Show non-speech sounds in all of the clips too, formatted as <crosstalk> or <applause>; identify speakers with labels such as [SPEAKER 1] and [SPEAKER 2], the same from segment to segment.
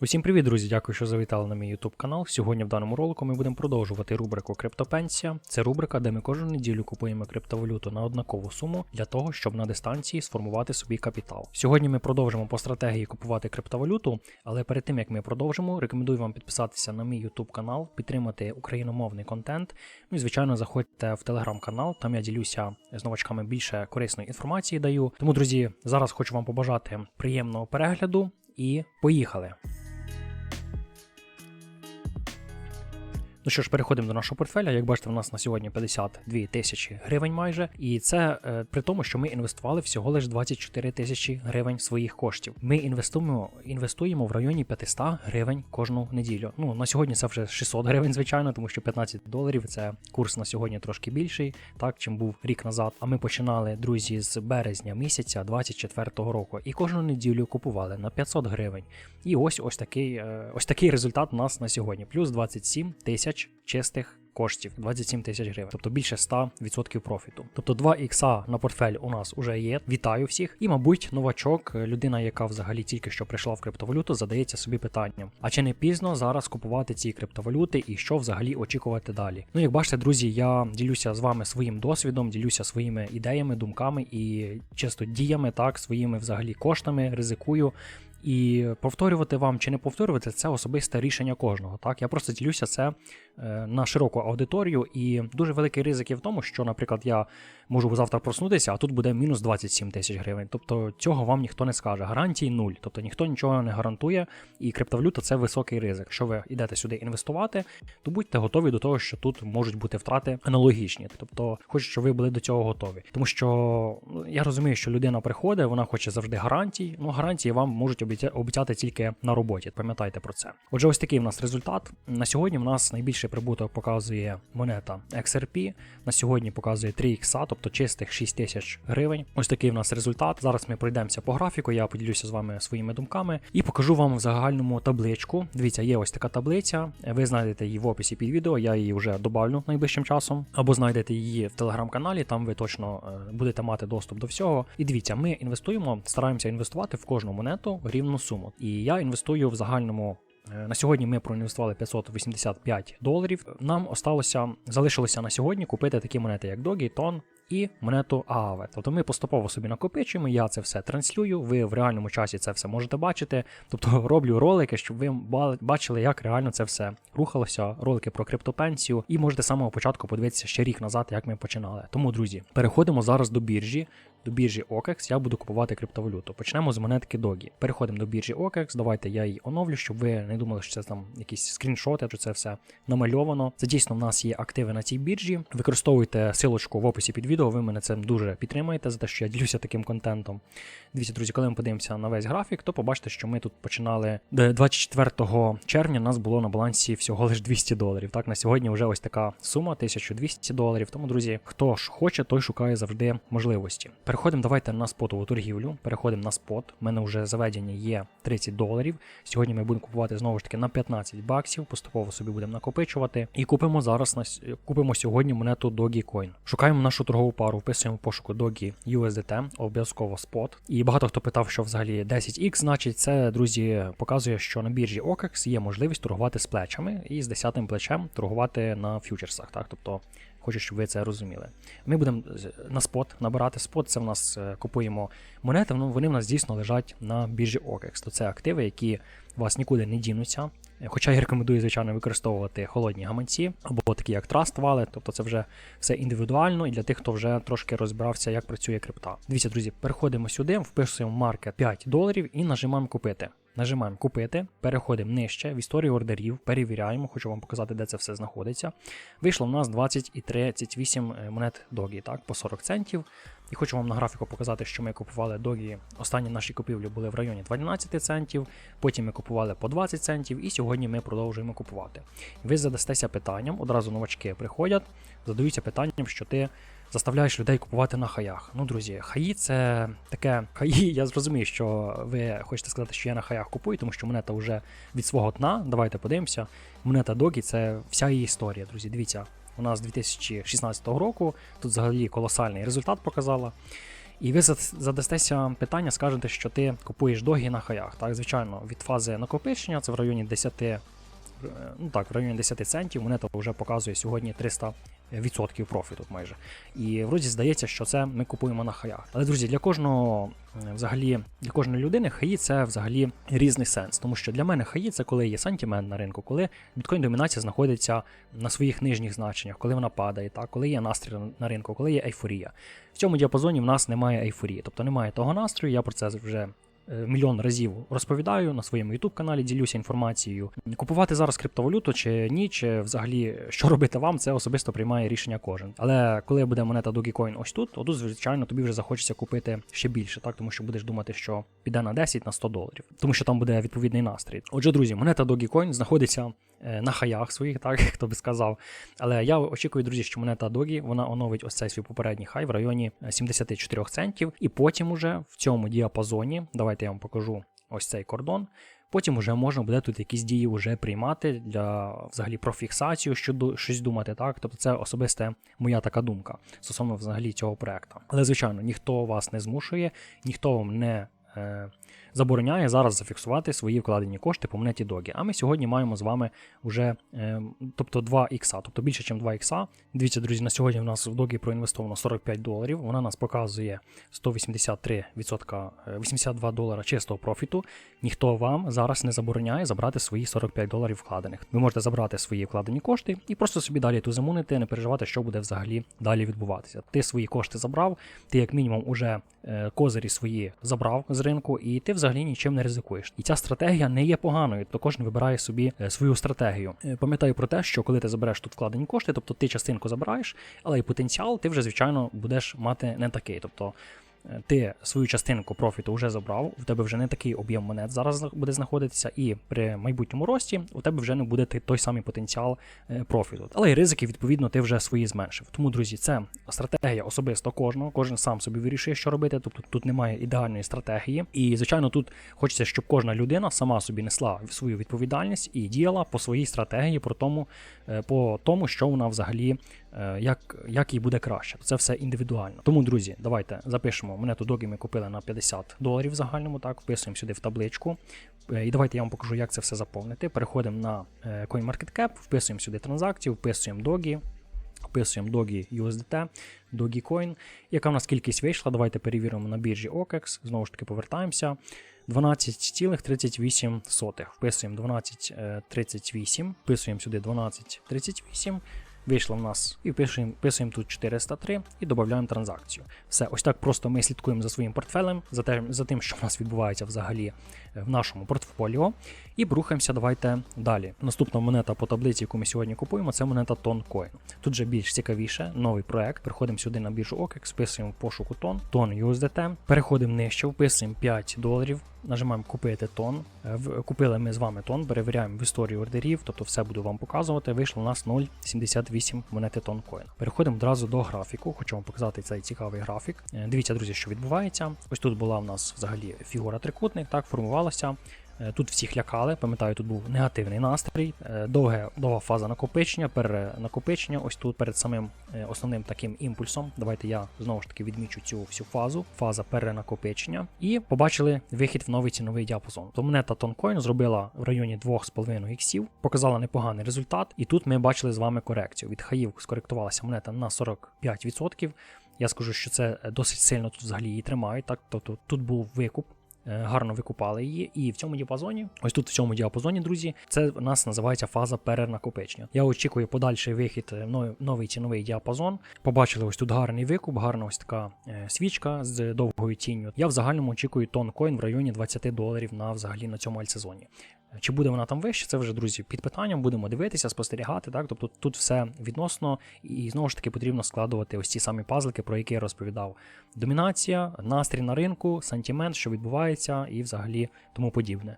[SPEAKER 1] Усім привіт, друзі! Дякую, що завітали на мій YouTube канал. Сьогодні в даному ролику ми будемо продовжувати рубрику Криптопенсія. Це рубрика, де ми кожну неділю купуємо криптовалюту на однакову суму для того, щоб на дистанції сформувати собі капітал. Сьогодні ми продовжимо по стратегії купувати криптовалюту, але перед тим як ми продовжимо, рекомендую вам підписатися на мій YouTube канал, підтримати україномовний контент. Ну і звичайно, заходьте в телеграм-канал. Там я ділюся з новачками більше корисної інформації даю. Тому, друзі, зараз хочу вам побажати приємного перегляду і поїхали! Ну що ж, переходимо до нашого портфеля. Як бачите, в нас на сьогодні 52 тисячі гривень майже. І це е, при тому, що ми інвестували всього лише 24 тисячі гривень своїх коштів. Ми інвестуємо інвестуємо в районі 500 гривень кожну неділю. Ну на сьогодні це вже 600 гривень, звичайно, тому що 15 доларів це курс на сьогодні трошки більший, так чим був рік назад. А ми починали, друзі, з березня місяця 24-го року, і кожну неділю купували на 500 гривень. І ось ось такий е, ось такий результат у нас на сьогодні: плюс 27 тисяч чистих коштів 27 тисяч гривень, тобто більше 100% профіту. Тобто 2 ікса на портфель у нас уже є. Вітаю всіх. І, мабуть, новачок, людина, яка взагалі тільки що прийшла в криптовалюту, задається собі питанням: а чи не пізно зараз купувати ці криптовалюти і що взагалі очікувати далі? Ну, як бачите, друзі, я ділюся з вами своїм досвідом, ділюся своїми ідеями, думками і чисто діями, так, своїми взагалі коштами, ризикую. І повторювати вам чи не повторювати це особисте рішення кожного. Так, я просто ділюся це е, на широку аудиторію, і дуже великий ризик є в тому, що, наприклад, я можу завтра проснутися, а тут буде мінус 27 тисяч гривень. Тобто цього вам ніхто не скаже. Гарантії нуль. Тобто ніхто нічого не гарантує, і криптовалюта це високий ризик. Якщо ви йдете сюди інвестувати, то будьте готові до того, що тут можуть бути втрати аналогічні. Тобто, хочу, щоб ви були до цього готові. Тому що ну, я розумію, що людина приходить, вона хоче завжди гарантій. Ну гарантії вам можуть обіцяти тільки на роботі. Пам'ятайте про це. Отже, ось такий в нас результат. На сьогодні в нас найбільший прибуток показує монета XRP. На сьогодні показує 3 ікса, тобто чистих 6 тисяч гривень. Ось такий в нас результат. Зараз ми пройдемося по графіку. Я поділюся з вами своїми думками і покажу вам в загальному табличку. Дивіться, є ось така таблиця. Ви знайдете її в описі під відео. Я її вже добавлю найближчим часом. Або знайдете її в телеграм-каналі. Там ви точно е, будете мати доступ до всього. І дивіться, ми інвестуємо, стараємося інвестувати в кожну монету рівну суму. І я інвестую в загальному. е, На сьогодні ми проінвестували 585 доларів. Нам осталося залишилося на сьогодні купити такі монети, як Doge, Ton і монету Aave. Тобто ми поступово собі накопичуємо, я це все транслюю. Ви в реальному часі це все можете бачити. Тобто <laughs> роблю ролики, щоб ви бачили, як реально це все рухалося. Ролики про криптопенсію, і можете з самого початку подивитися ще рік назад, як ми починали. Тому, друзі, переходимо зараз до біржі. До біржі OKEX я буду купувати криптовалюту. Почнемо з монетки Dogi. Переходимо до біржі OKEX. Давайте я її оновлю, щоб ви не думали, що це там якісь скріншоти, що це все намальовано. Це дійсно в нас є активи на цій біржі. Використовуйте силочку в описі під відео. Ви мене цим дуже підтримаєте за те, що я ділюся таким контентом. Дивіться, друзі, коли ми подивимося на весь графік, то побачите, що ми тут починали 24 червня. У нас було на балансі всього лише 200 доларів. Так, на сьогодні вже ось така сума 1200 доларів. Тому, друзі, хто ж хоче, той шукає завжди можливості. Переходимо давайте на спотову торгівлю. Переходимо на спот. У мене вже заведення є 30 доларів. Сьогодні ми будемо купувати знову ж таки на 15 баксів. Поступово собі будемо накопичувати. І купимо зараз на купимо сьогодні монету Dogecoin. Шукаємо нашу торгову пару, вписуємо в пошуку Doge USDT, обов'язково спот. І багато хто питав, що взагалі 10x значить. Це, друзі, показує, що на біржі OKEX є можливість торгувати з плечами і з 10 плечем торгувати на фьючерсах. Так, тобто. Хочу, щоб ви це розуміли. Ми будемо на спот набирати спот. Це в нас е, купуємо монети. Ну вони в нас дійсно лежать на біржі OKEX. То це активи, які у вас нікуди не дінуться. Е, Хоча я рекомендую, звичайно, використовувати холодні гаманці або такі як Trust Wallet, тобто це вже все індивідуально і для тих, хто вже трошки розбирався, як працює крипта. Дивіться, друзі, переходимо сюди, вписуємо маркет 5 доларів і нажимаємо купити. Нажимаємо купити, переходимо нижче в історію ордерів, перевіряємо, хочу вам показати, де це все знаходиться. Вийшло в нас 20 і 38 монет догі, так, по 40 центів. І хочу вам на графіку показати, що ми купували догі. Останні наші купівлі були в районі 12 центів, потім ми купували по 20 центів, і сьогодні ми продовжуємо купувати. Ви задастеся питанням, одразу новачки приходять, задаються питанням, що ти заставляєш людей купувати на хаях. Ну, друзі, хаї це таке хаї. Я зрозумію, що ви хочете сказати, що я на хаях купую, тому що монета вже від свого дна. Давайте подивимося. Монета Догі це вся її історія, друзі. Дивіться, у нас 2016 року. Тут взагалі колосальний результат показала. І ви задастеся питання, скажете, що ти купуєш догі на хаях. Так, звичайно, від фази накопичення це в районі 10, е, ну так, в районі 10 центів. Монета вже показує сьогодні 300 відсотків профіту майже. І вроді здається, що це ми купуємо на хаях. Але друзі, для кожного взагалі для кожної людини хаї це взагалі різний сенс. Тому що для мене хаї це коли є сантимент на ринку, коли біткоін домінація знаходиться на своїх нижніх значеннях, коли вона падає, так, коли є настрій на ринку, коли є ейфорія. В цьому діапазоні в нас немає ейфорії, тобто немає того настрою. Я про це вже мільйон разів розповідаю на своєму youtube каналі, ділюся інформацією. Купувати зараз криптовалюту чи ні, чи взагалі що робити вам, це особисто приймає рішення кожен. Але коли буде монета Dogecoin ось тут, отут, звичайно, тобі вже захочеться купити ще більше, так тому що будеш думати, що піде на 10 на 100 доларів, тому що там буде відповідний настрій. Отже, друзі, монета Dogecoin знаходиться е, на хаях своїх, так <laughs> хто би сказав. Але я очікую, друзі, що монета Догі вона оновить ось цей свій попередній хай в районі е, 74 центів, і потім уже в цьому діапазоні, давайте я вам покажу ось цей кордон. Потім вже можна буде тут якісь дії вже приймати для взагалі про фіксацію, що щось думати, так. Тобто це особисте моя така думка стосовно взагалі цього проекту. Але звичайно, ніхто вас не змушує, ніхто вам не е, забороняє зараз зафіксувати свої вкладені кошти по монеті Догі. А ми сьогодні маємо з вами вже е, тобто 2 ікса, тобто більше, ніж 2 ікса. Дивіться, друзі, на сьогодні в нас в Догі проінвестовано 45 доларів. Вона нас показує 183 відсотка, е, 82 долара чистого профіту. Ніхто вам зараз не забороняє забрати свої 45 доларів вкладених. Ви можете забрати свої вкладені кошти і просто собі далі ту замунити, не переживати, що буде взагалі далі відбуватися. Ти свої кошти забрав, ти як мінімум уже е, козирі свої забрав з ринку, і ти взагалі нічим не ризикуєш. І ця стратегія не є поганою, то кожен вибирає собі е, свою стратегію. Е, Пам'ятаю про те, що коли ти забереш тут вкладені кошти, тобто ти частинку забираєш, але і потенціал ти вже звичайно будеш мати не такий. Тобто ти свою частинку профіту вже забрав, у тебе вже не такий об'єм монет зараз буде знаходитися, і при майбутньому рості у тебе вже не буде той самий потенціал е, профіту. Але і ризики, відповідно, ти вже свої зменшив. Тому, друзі, це стратегія особисто кожного, кожен сам собі вирішує, що робити. Тобто тут немає ідеальної стратегії. І, звичайно, тут хочеться, щоб кожна людина сама собі несла свою відповідальність і діяла по своїй стратегії, про тому, е, по тому, що вона взагалі як, як їй буде краще. Це все індивідуально. Тому, друзі, давайте запишемо монету догі ми купили на 50 доларів в загальному, так, вписуємо сюди в табличку. Е, І давайте я вам покажу, як це все заповнити. Переходимо на е, CoinMarketCap, вписуємо сюди транзакцію, вписуємо догі. Вписуємо Dogi USDT, Dogecoin. Яка в нас кількість вийшла? Давайте перевіримо на біржі OKEX. Знову ж таки, повертаємося. 12,38. Вписуємо 12,38. Вписуємо сюди 12,38. Вийшло в нас і пишемо, писуємо тут 403 і додаємо транзакцію. Все, ось так просто ми слідкуємо за своїм портфелем, за, те, за тим, що в нас відбувається взагалі е, в нашому портфоліо. І рухаємося давайте далі. Наступна монета по таблиці, яку ми сьогодні купуємо, це монета Toncoin. Тут же більш цікавіше, новий проект. Переходимо сюди на біржу OKEX, вписуємо в пошуку тон, тон USDT. Переходимо нижче, вписуємо 5 доларів. Нажимаємо купити тон. Е, Купили ми з вами тон, перевіряємо в історію ордерів, тобто все буду вам показувати. Вийшло у нас 0,78 монети тонкоін. Переходимо одразу до графіку. Хочу вам показати цей цікавий графік. Е, Дивіться, друзі, що відбувається. Ось тут була у нас взагалі фігура трикутник, так формувалася. Е, Тут всіх лякали, пам'ятаю, тут був негативний настрій, е, довге, довга фаза накопичення, перенакопичення. Ось тут перед самим е, основним таким імпульсом. Давайте я знову ж таки відмічу цю всю фазу, фаза перенакопичення. І побачили вихід в новий ціновий діапазон. То монета Toncoin зробила в районі 2,5 іксів, показала непоганий результат. І тут ми бачили з вами корекцію. Від хаїв скоректувалася монета на 45%. Я скажу, що це досить сильно тут взагалі її тримають. Так, тобто тут був викуп. Е, Гарно викупали її, і в цьому діапазоні, ось тут в цьому діапазоні, друзі, це в нас називається фаза перенакопичення. Я очікую подальший вихід е, новий- новий ціновий діапазон. Побачили ось тут гарний викуп, гарна ось така е, свічка з довгою тінню. Я в загальному очікую тон коін в районі 20 доларів на взагалі на цьому альтсезоні. Чи буде вона там вище, це вже, друзі, під питанням, будемо дивитися, спостерігати. Так? Тобто тут все відносно, і знову ж таки потрібно складувати ось ті самі пазлики, про які я розповідав. Домінація, настрій на ринку, сантимент, що відбувається, і взагалі тому подібне.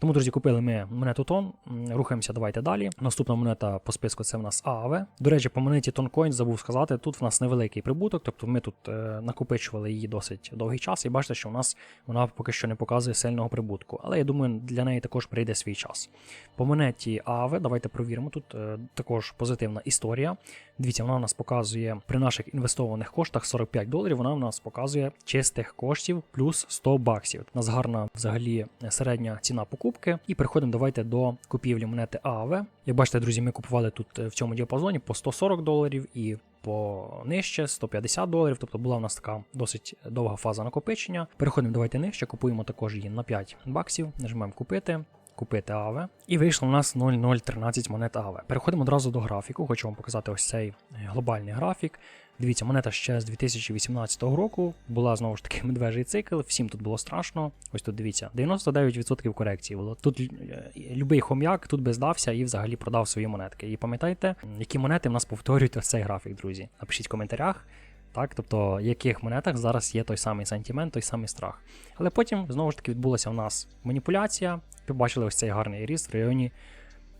[SPEAKER 1] Тому, друзі, купили ми монету тон. Рухаємося, давайте далі. Наступна монета по списку це в нас ААВ. До речі, по монеті Тонкоін забув сказати, тут в нас невеликий прибуток, тобто ми тут е, накопичували її досить довгий час, і бачите, що в нас вона поки що не показує сильного прибутку. Але я думаю, для неї також прийде свій час. По монеті ААВ, давайте провіримо. Тут е, також позитивна історія. Дивіться, вона у нас показує при наших інвестованих коштах 45 доларів. Вона у нас показує чистих коштів плюс 100 баксів. У нас гарна взагалі середня ціна покупки. І переходимо давайте до купівлі монети ААВ. Як бачите, друзі, ми купували тут е, в цьому діапазоні по 140 доларів і по нижче 150 доларів. Тобто була у нас така досить довга фаза накопичення. Переходимо давайте нижче, купуємо також її на 5 баксів. Нажимаємо купити. Купити АВ. І вийшло у нас 0,013 монет АВ. Переходимо одразу до графіку. Хочу вам показати ось цей глобальний графік. Дивіться, монета ще з 2018 року була знову ж таки <laughs> медвежий цикл. Всім тут було страшно. Ось тут дивіться, 99% корекції було. Тут е, любий хом'як тут би здався і взагалі продав свої монетки. І пам'ятайте, які монети в нас повторюють ось цей графік, друзі. Напишіть в коментарях. Так, тобто, в яких монетах зараз є той самий сентимент, той самий страх. Але потім знову ж таки відбулася у нас маніпуляція. Побачили ось цей гарний ріст в районі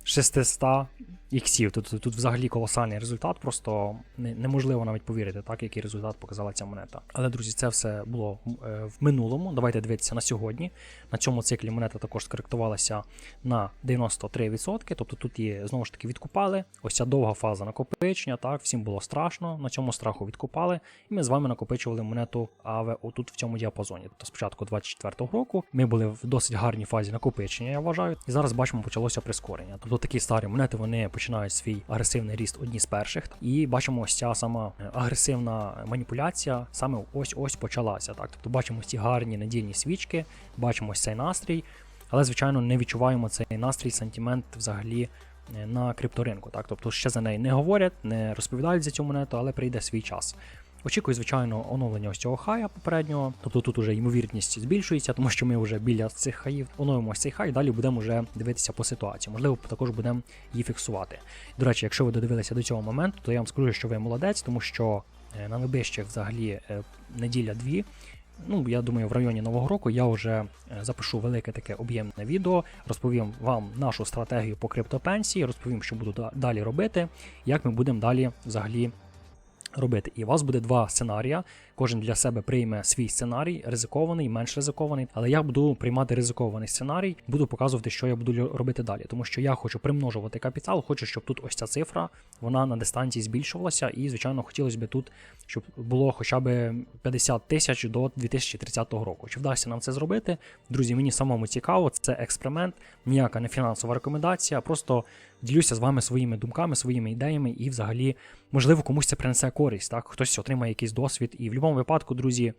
[SPEAKER 1] 600 іксів. Тут, тут взагалі колосальний результат, просто неможливо навіть повірити, так, який результат показала ця монета. Але, друзі, це все було е, в минулому. Давайте дивитися на сьогодні. На цьому циклі монета також скоректувалася на 93%. Тобто тут її знову ж таки відкупали. Ось ця довга фаза накопичення. Так, всім було страшно. На цьому страху відкупали. І ми з вами накопичували монету АВ отут в цьому діапазоні. Тобто спочатку 24-го року ми були в досить гарній фазі накопичення, я вважаю. І зараз бачимо, почалося прискорення. Тобто такі старі монети вони починають свій агресивний ріст одні з перших. І бачимо, ось ця сама агресивна маніпуляція саме ось ось почалася. Так, тобто бачимо ці гарні недільні свічки, бачимо ось цей настрій, але звичайно не відчуваємо цей настрій, сентимент взагалі. е, На крипторинку, так тобто ще за неї не говорять, не розповідають за цю монету, але прийде свій час. Очікую, звичайно, оновлення ось цього хая попереднього. Тобто тут уже ймовірність збільшується, тому що ми вже біля цих хаїв оновимо цей хай, далі будемо вже дивитися по ситуації. Можливо, також будемо її фіксувати. До речі, якщо ви додивилися до цього моменту, то я вам скажу, що ви молодець, тому що е, на найближчих взагалі е, неділя-дві. Ну, я думаю, в районі нового року я вже е, запишу велике таке об'ємне відео, розповім вам нашу стратегію по криптопенсії, розповім, що буду далі робити, як ми будемо далі взагалі робити. І у вас буде два сценарія. Кожен для себе прийме свій сценарій, ризикований, менш ризикований. Але я буду приймати ризикований сценарій, буду показувати, що я буду робити далі. Тому що я хочу примножувати капітал, хочу, щоб тут ось ця цифра вона на дистанції збільшувалася. І, звичайно, хотілося б тут, щоб було хоча б 50 тисяч до 2030 року. Чи вдасться нам це зробити? Друзі, мені самому цікаво, це експеримент, ніяка не фінансова рекомендація. Просто ділюся з вами своїми думками, своїми ідеями, і взагалі, можливо, комусь це принесе користь. Так, хтось отримає якийсь досвід. І в будь-якому випадку, друзі,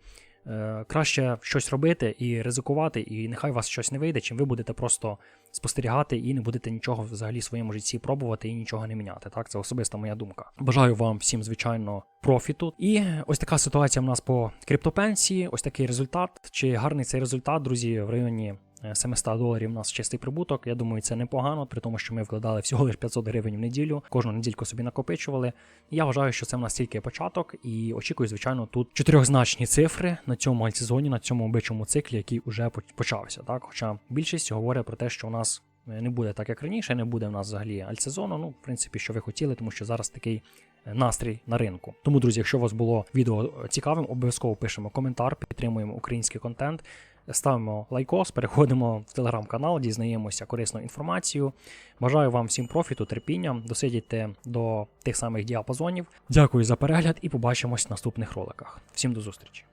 [SPEAKER 1] е, краще щось робити і ризикувати, і нехай у вас щось не вийде, чим ви будете просто спостерігати і не будете нічого взагалі в своєму житті пробувати і нічого не міняти. Так, це особиста моя думка. Бажаю вам всім, звичайно, профіту. І ось така ситуація в нас по криптопенсії. Ось такий результат. Чи гарний цей результат, друзі, в районі. Е, 700 доларів у нас чистий прибуток. Я думаю, це непогано, при тому, що ми вкладали всього лише 500 гривень в неділю, кожну недільку собі накопичували. Я вважаю, що це в нас тільки початок, і очікую, звичайно, тут чотирьохзначні цифри на цьому альтсезоні, на цьому бичому циклі, який вже почався. Так, хоча більшість говорить про те, що у нас не буде так, як раніше, не буде в нас взагалі альтсезону. Ну, в принципі, що ви хотіли, тому що зараз такий е, настрій на ринку. Тому, друзі, якщо у вас було відео е, цікавим, обов'язково пишемо коментар, підтримуємо український контент. Ставимо лайкос, переходимо в телеграм-канал, дізнаємося корисну інформацію. Бажаю вам всім профіту, терпіння, досидіти до тих самих діапазонів. Дякую за перегляд і побачимось в наступних роликах. Всім до зустрічі!